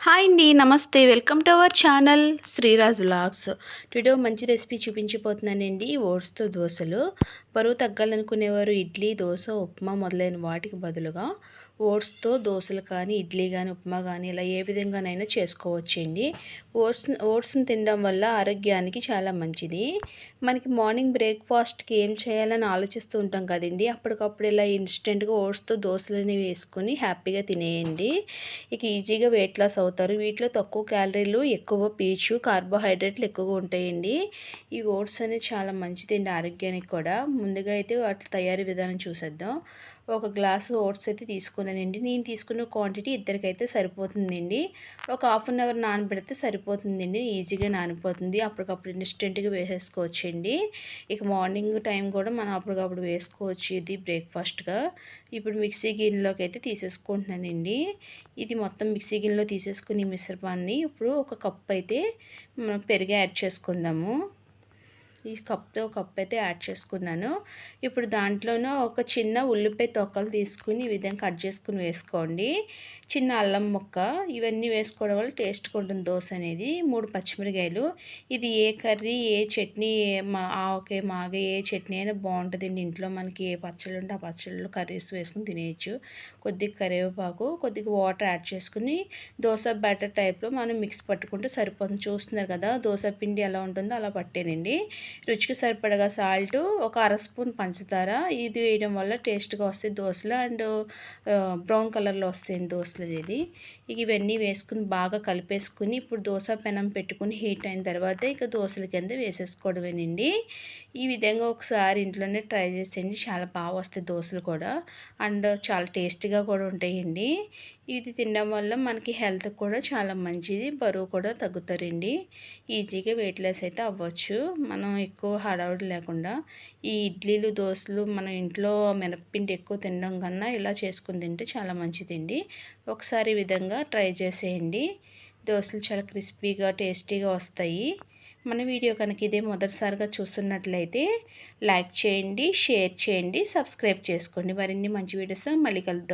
Hi అండి namaste. Welcome to our channel Sriraj vlogs. Today మంచి recipe చూపించిపోతున్నానండి ఓట్స్తో దోశలు. బరువు తగ్గాలనుకునేవారు ఇడ్లీ దోశ ఉప్మా మొదలైన వాటికి బదులుగా ఓట్స్తో దోశలు కానీ ఇడ్లీ కానీ ఉప్మా కానీ ఇలా ఏ విధంగానైనా చేసుకోవచ్చండి. ఓట్స్ ఓట్స్ని తినడం వల్ల ఆరోగ్యానికి చాలా మంచిది. మనకి మార్నింగ్ బ్రేక్ఫాస్ట్కి ఏం చేయాలని ఆలోచిస్తూ ఉంటాం కదండి. అప్పటికప్పుడు ఇలా ఇన్స్టెంట్గా ఓట్స్తో దోశలు అనేవి వేసుకుని హ్యాపీగా తినేయండి. ఇక ఈజీగా వెయిట్ లాస్ అవుతారు. వీటిలో తక్కువ క్యాలరీలు ఎక్కువ పీచు కార్బోహైడ్రేట్లు ఎక్కువగా ఉంటాయండి. ఈ ఓట్స్ అనేది చాలా మంచిదండి ఆరోగ్యానికి కూడా. ముందుగా అయితే వాటి తయారీ విధానం చూసేద్దాం. ఒక గ్లాసు ఓట్స్ అయితే తీసుకున్నానండి. నేను తీసుకున్న క్వాంటిటీ ఇద్దరికైతే సరిపోతుందండి. ఒక హాఫ్ అన్ అవర్ నానబెడితే సరిపోతుందండి. ఈజీగా నానిపోతుంది. అప్పటికప్పుడు ఇన్స్టెంట్గా వేసేసుకోవచ్చండి. ఇక మార్నింగ్ టైం కూడా మనం అప్పటికప్పుడు వేసుకోవచ్చు ఇది బ్రేక్ఫాస్ట్గా. ఇప్పుడు మిక్సీ గిన్నెలోకి అయితే తీసేసుకుంటున్నానండి. ఇది మొత్తం మిక్సీ గిన్నెలో తీసేసుకుని మిశ్రపాన్ని ఇప్పుడు ఒక కప్ అయితే మనం పెరిగి యాడ్ చేసుకుందాము. ఈ కప్తో కప్ అయితే యాడ్ చేసుకున్నాను. ఇప్పుడు దాంట్లోనూ ఒక చిన్న ఉల్లిపాయ తొక్కలు తీసుకుని ఈ విధంగా కట్ చేసుకుని వేసుకోండి. చిన్న అల్లం ముక్క ఇవన్నీ వేసుకోవడం వల్ల టేస్ట్గా ఉంటుంది దోశ అనేది. మూడు పచ్చిమిరకాయలు. ఇది ఏ కర్రీ ఏ చట్నీ ఏ మా ఆవకాయ మాగ ఏ చట్నీ అయినా బాగుంటుందండి. ఇంట్లో మనకి ఏ పచ్చళ్ళు ఉంటే ఆ పచ్చళ్ళు కర్రీస్ వేసుకుని తినేయచ్చు. కొద్దిగా కరివేపాకు కొద్దిగా వాటర్ యాడ్ చేసుకుని దోశ బ్యాటర్ టైప్లో మనం మిక్స్ పట్టుకుంటే సరిపోతుంది. చూస్తున్నారు కదా దోశ పిండి ఎలా ఉంటుందో అలా పట్టేనండి. రుచికి సరిపడగా సాల్ట్ ఒక అర స్పూన్ పంచదార. ఇది వేయడం వల్ల టేస్ట్గా వస్తాయి దోశలు అండ్ బ్రౌన్ కలర్లో వస్తాయండి దోశలు ఇది ఇక ఇవన్నీ వేసుకుని బాగా కలిపేసుకుని ఇప్పుడు దోశ పెనం పెట్టుకుని హీట్ అయిన తర్వాత ఇక దోశల కింద వేసేసుకోవడమేనండి. ఈ విధంగా ఒకసారి ఇంట్లోనే ట్రై చేసేయండి. చాలా బాగా వస్తాయి దోశలు కూడా. అండ్ చాలా టేస్టీగా కూడా ఉంటాయండి. ఇది తినడం వల్ల మనకి హెల్త్ కూడా చాలా మంచిది బరువు కూడా తగ్గుతారండి. ఈజీగా వెయిట్ లెస్ అయితే అవ్వచ్చు. మనం ఎక్కువ హడావుడి లేకుండా ఈ ఇడ్లీలు దోశలు మనం ఇంట్లో మినప్పిండి ఎక్కువ తినడం కన్నా ఇలా చేసుకుని తింటే చాలా మంచిదండి. ఒకసారి ఈ విధంగా ట్రై చేసేయండి. దోశలు చాలా క్రిస్పీగా టేస్టీగా వస్తాయి. మన వీడియో కనుక ఇదే మొదటిసారిగా చూస్తున్నట్లయితే లైక్ చేయండి షేర్ చేయండి సబ్స్క్రైబ్ చేసుకోండి. మరిన్ని మంచి వీడియోస్ మళ్ళీ కలుద్దాం.